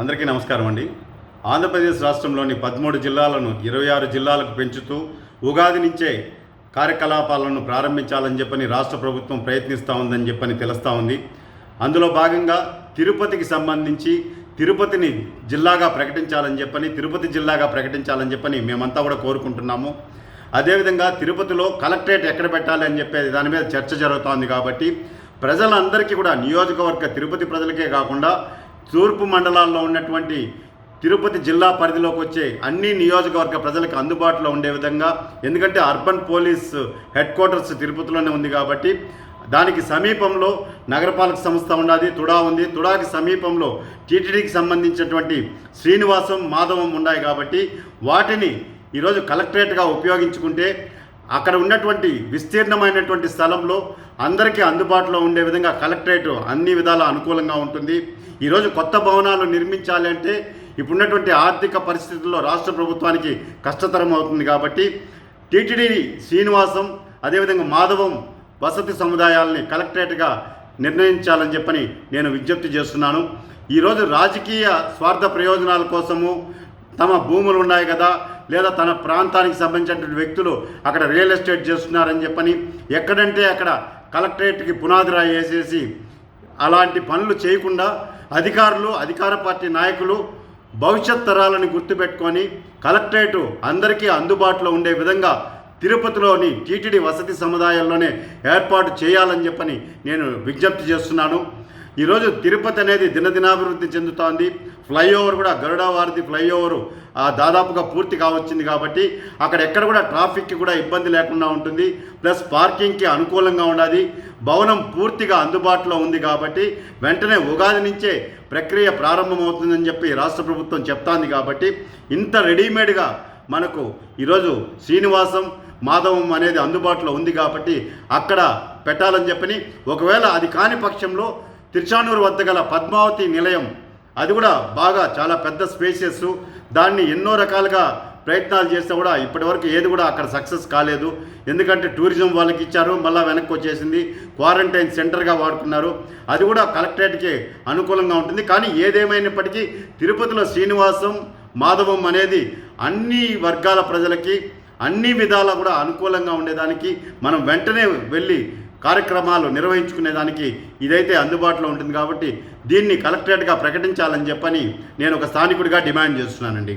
అందరికీ నమస్కారం అండి. ఆంధ్రప్రదేశ్ రాష్ట్రంలోని పదమూడు జిల్లాలను ఇరవై ఆరు జిల్లాలకు పెంచుతూ ఉగాది నుంచే కార్యకలాపాలను ప్రారంభించాలని చెప్పని రాష్ట్ర ప్రభుత్వం ప్రయత్నిస్తూ ఉందని చెప్పని తెలుస్తూ ఉంది. అందులో భాగంగా తిరుపతికి సంబంధించి తిరుపతిని జిల్లాగా ప్రకటించాలని చెప్పని తిరుపతి జిల్లాగా ప్రకటించాలని చెప్పని మేమంతా కూడా కోరుకుంటున్నాము. అదేవిధంగా తిరుపతిలో కలెక్టరేట్ ఎక్కడ పెట్టాలి అని చెప్పేది దాని మీద చర్చ జరుగుతోంది కాబట్టి ప్రజలందరికీ కూడా నియోజకవర్గ తిరుపతి ప్రజలకే కాకుండా తూర్పు మండలాల్లో ఉన్నటువంటి తిరుపతి జిల్లా పరిధిలోకి వచ్చే అన్ని నియోజకవర్గ ప్రజలకు అందుబాటులో ఉండే విధంగా ఎందుకంటే అర్బన్ పోలీస్ హెడ్ క్వార్టర్స్ తిరుపతిలోనే ఉంది కాబట్టి దానికి సమీపంలో నగరపాలక సంస్థ ఉన్నది తుడా ఉంది. తుడాకి సమీపంలో టీటీడీకి సంబంధించినటువంటి శ్రీనివాసం మాధవం ఉన్నాయి కాబట్టి వాటిని ఈరోజు కలెక్టరేట్గా ఉపయోగించుకుంటే అక్కడ ఉన్నటువంటి విస్తీర్ణమైనటువంటి స్థలంలో అందరికీ అందుబాటులో ఉండే విధంగా కలెక్టరేట్ అన్ని విధాల అనుకూలంగా ఉంటుంది. ఈరోజు కొత్త భవనాలు నిర్మించాలి అంటే ఇప్పుడున్నటువంటి ఆర్థిక పరిస్థితుల్లో రాష్ట్ర ప్రభుత్వానికి కష్టతరం అవుతుంది కాబట్టి టీటీడీ శ్రీనివాసం అదేవిధంగా మాధవం వసతి సముదాయాల్ని కలెక్టరేట్గా నిర్ణయించాలని చెప్పని నేను విజ్ఞప్తి చేస్తున్నాను. ఈరోజు రాజకీయ స్వార్థ ప్రయోజనాల కోసము తమ భూములు ఉన్నాయి కదా లేదా తన ప్రాంతానికి సంబంధించినటువంటి వ్యక్తులు అక్కడ రియల్ ఎస్టేట్ చేస్తున్నారని చెప్పని ఎక్కడంటే అక్కడ కలెక్టరేట్కి పునాది రాయి వేసేసి అలాంటి పనులు చేయకుండా అధికారులు అధికార పార్టీ నాయకులు భవిష్యత్ తరాలను గుర్తుపెట్టుకొని కలెక్టరేటు అందరికీ అందుబాటులో ఉండే విధంగా తిరుపతిలోని టీటీడీ వసతి సముదాయాల్లోనే ఏర్పాటు చేయాలని చెప్పని నేను విజ్ఞప్తి చేస్తున్నాను. ఈరోజు తిరుపతి అనేది దినదినాభివృద్ధి చెందుతోంది. ఫ్లైఓవర్ కూడా గరుడ ఫ్లైఓవర్. దాదాపుగా పూర్తి కావచ్చింది కాబట్టి అక్కడ ఎక్కడ కూడా ట్రాఫిక్కి కూడా ఇబ్బంది లేకుండా ఉంటుంది. ప్లస్ పార్కింగ్కి అనుకూలంగా ఉన్నది భవనం పూర్తిగా అందుబాటులో ఉంది కాబట్టి వెంటనే ఉగాది నుంచే ప్రక్రియ ప్రారంభమవుతుందని చెప్పి రాష్ట్ర ప్రభుత్వం చెప్తాంది కాబట్టి ఇంత రెడీమేడ్గా మనకు ఈరోజు శ్రీనివాసం మాధవం అనేది అందుబాటులో ఉంది కాబట్టి అక్కడ పెట్టాలని చెప్పని ఒకవేళ అది కాని పక్షంలో తిరుచానూరు వద్ద గల పద్మావతి నిలయం. అది కూడా బాగా చాలా పెద్ద స్పేసెస్. దాన్ని ఎన్నో రకాలుగా ప్రయత్నాలు చేస్తే కూడా ఇప్పటివరకు ఏది కూడా అక్కడ సక్సెస్ కాలేదు. ఎందుకంటే టూరిజం వాళ్ళకి ఇచ్చారు మళ్ళీ వెనక్కి వచ్చేసింది. క్వారంటైన్ సెంటర్గా వాడుకున్నారు. అది కూడా కలెక్టరేట్కి అనుకూలంగా ఉంటుంది. కానీ ఏదేమైనప్పటికీ తిరుపతిలో శ్రీనివాసం మాధవం అనేది అన్ని వర్గాల ప్రజలకి అన్ని విధాలా కూడా అనుకూలంగా ఉండేదానికి మనం వెంటనే వెళ్ళి కార్యక్రమాలు నిర్వహించుకునేదానికి ఇదైతే అందుబాటులో ఉంటుంది కాబట్టి దీన్ని కలెక్టరేట్గా ప్రకటించాలని చెప్పని నేను ఒక స్థానికుడిగా డిమాండ్ చేస్తున్నానండి.